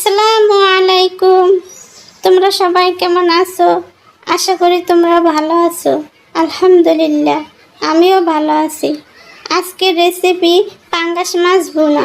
আসসালামু আলাইকুম। তোমরা সবাই কেমন আছো? আশা করি তোমরা ভালো আছো। আলহামদুলিল্লাহ, আমিও ভালো আছি। আজকের রেসিপি পাঙ্গাস মাছ ভুনা।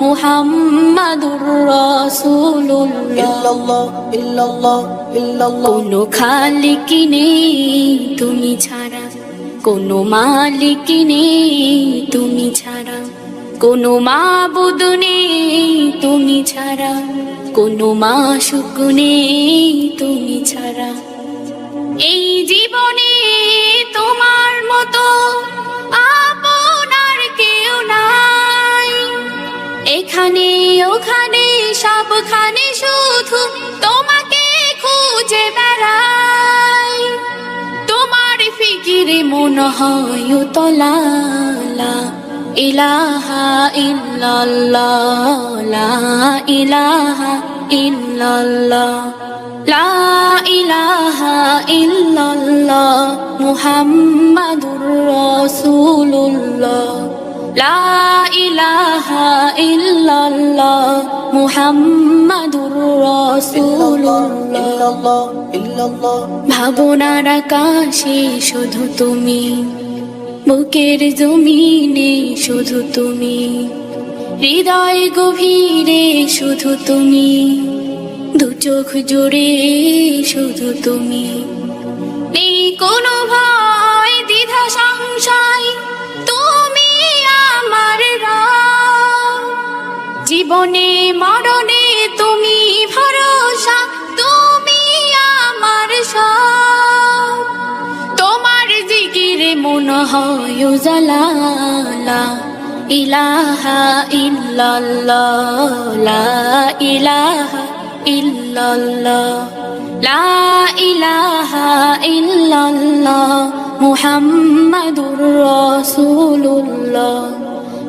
মুহাম্মাদুর রাসূলুল্লাহ। ইল্লাল্লাহ ইল্লাল্লাহ। কোন খালিক নেই তুমি ছাড়া। কোন মালিক নেই তুমি ছাড়া। কোন মাবুদ নেই তুমি ছাড়া। কোন মাশুক নেই তুমি ছাড়া। এই জীবনে তোমার মতো আ এখানে ওখানে, সবখানে শুধু তোমাকে খুঁজে বেড়াই। তোমার ফিকিরে মনে হয় তলা ইলাহা ইল্লাল্লাহ, লা ইলাহা ইল্লাল্লাহ, লা ইলাহা ইল্লাল্লাহ, মুহাম্মাদুর রাসূলুল্লাহ। লা ইলাহা ইল্লাল্লাহ মুহাম্মাদুর রাসূলুল্লাহ। ভাবনার আকাশে শুধু তুমি। বুকের জমিনে শুধু তুমি। হৃদয় গভীরে শুধু তুমি। দু চোখ জুড়ে শুধু তুমি। নেই কোনো জীবনে, মরণে তুমি ভরসা, তুমি আমার তোমার জিকিরে মন হয় জালালা ইলাহা ইল্লাল্লাহ, লা ইলাহা ইল্লাল্লাহ, লা ইলাহা ইল্লাল্লাহ, মুহাম্মাদুর রাসূলুল্লাহ।